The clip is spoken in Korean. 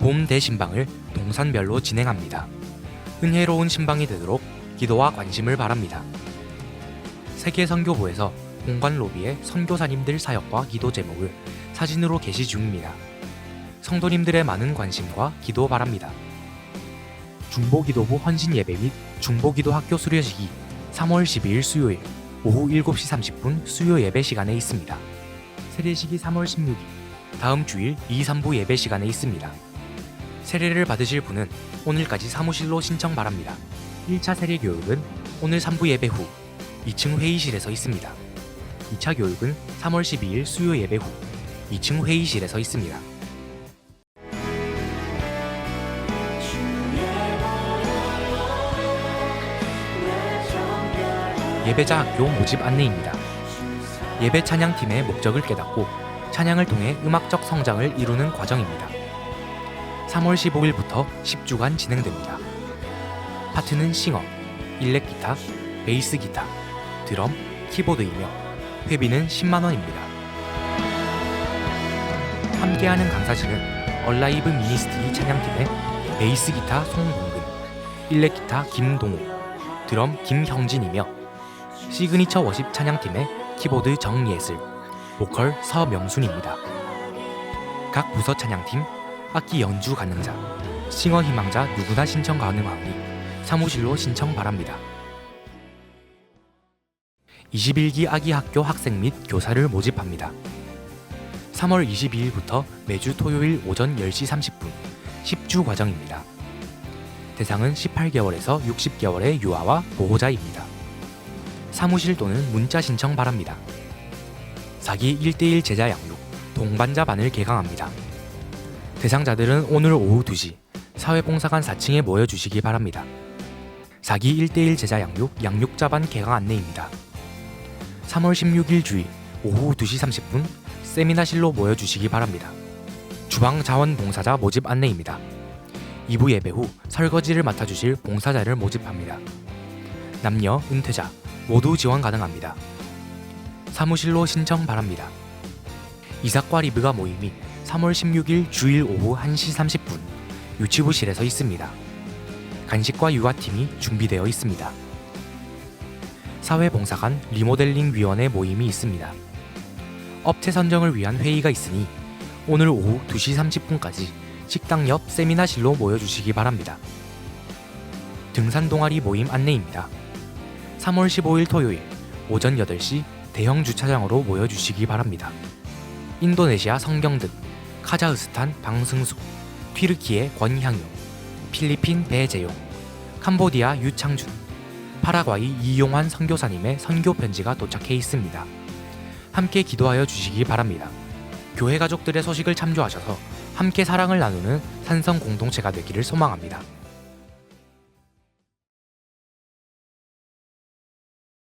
봄 대신방을 동산별로 진행합니다. 은혜로운 신방이 되도록 기도와 관심을 바랍니다. 세계 선교부에서 공관 로비에 선교사님들 사역과 기도 제목을 사진으로 게시 중입니다. 성도님들의 많은 관심과 기도 바랍니다. 중보기도부 헌신 예배 및 중보기도 학교 수료식이 3월 12일 수요일 오후 7시 30분 수요 예배 시간에 있습니다. 세례식이 3월 16일 다음 주일 2, 3부 예배 시간에 있습니다. 세례를 받으실 분은 오늘까지 사무실로 신청 바랍니다. 1차 세례 교육은 오늘 3부 예배 후 2층 회의실에서 있습니다. 2차 교육은 3월 12일 수요 예배 후 2층 회의실에서 있습니다. 예배자 학교 모집 안내입니다. 예배 찬양팀의 목적을 깨닫고 찬양을 통해 음악적 성장을 이루는 과정입니다. 3월 15일부터 10주간 진행됩니다. 파트는 싱어, 일렉 기타, 베이스 기타, 드럼, 키보드이며 회비는 10만 원입니다. 함께하는 강사진은 얼라이브 미니스트리 찬양팀의 베이스 기타 송동근, 일렉 기타 김동우, 드럼 김형진이며 시그니처 워십 찬양팀의 키보드 정예슬, 보컬 서명순입니다. 각 부서 찬양팀, 악기 연주 가능자, 싱어 희망자 누구나 신청 가능하오니 사무실로 신청 바랍니다. 21기 아기 학교 학생 및 교사를 모집합니다. 3월 22일부터 매주 토요일 오전 10시 30분 10주 과정입니다. 대상은 18개월에서 60개월의 유아와 보호자입니다. 사무실 또는 문자 신청 바랍니다. 4기 1대1 제자 양육 동반자 반을 개강합니다. 대상자들은 오늘 오후 2시 사회봉사관 4층에 모여 주시기 바랍니다. 4기 1대1 제자 양육 양육자반 개강 안내입니다. 3월 16일 주일 오후 2시 30분 세미나실로 모여 주시기 바랍니다. 주방 자원 봉사자 모집 안내입니다. 2부 예배 후 설거지를 맡아주실 봉사자를 모집합니다. 남녀, 은퇴자 모두 지원 가능합니다. 사무실로 신청 바랍니다. 이삭과 리브가 모임이 3월 16일 주일 오후 1시 30분 유치부실에서 있습니다. 간식과 육아팀이 준비되어 있습니다. 사회봉사관 리모델링 위원회 모임이 있습니다. 업체 선정을 위한 회의가 있으니 오늘 오후 2시 30분까지 식당 옆 세미나실로 모여주시기 바랍니다. 등산 동아리 모임 안내입니다. 3월 15일 토요일 오전 8시 대형 주차장으로 모여주시기 바랍니다. 인도네시아 성경든, 카자흐스탄 방승숙, 튀르키예 권향유, 필리핀 배재용, 캄보디아 유창준, 파라과이 이용환 선교사님의 선교 편지가 도착해 있습니다. 함께 기도하여 주시기 바랍니다. 교회 가족들의 소식을 참조하셔서 함께 사랑을 나누는 산성 공동체가 되기를 소망합니다.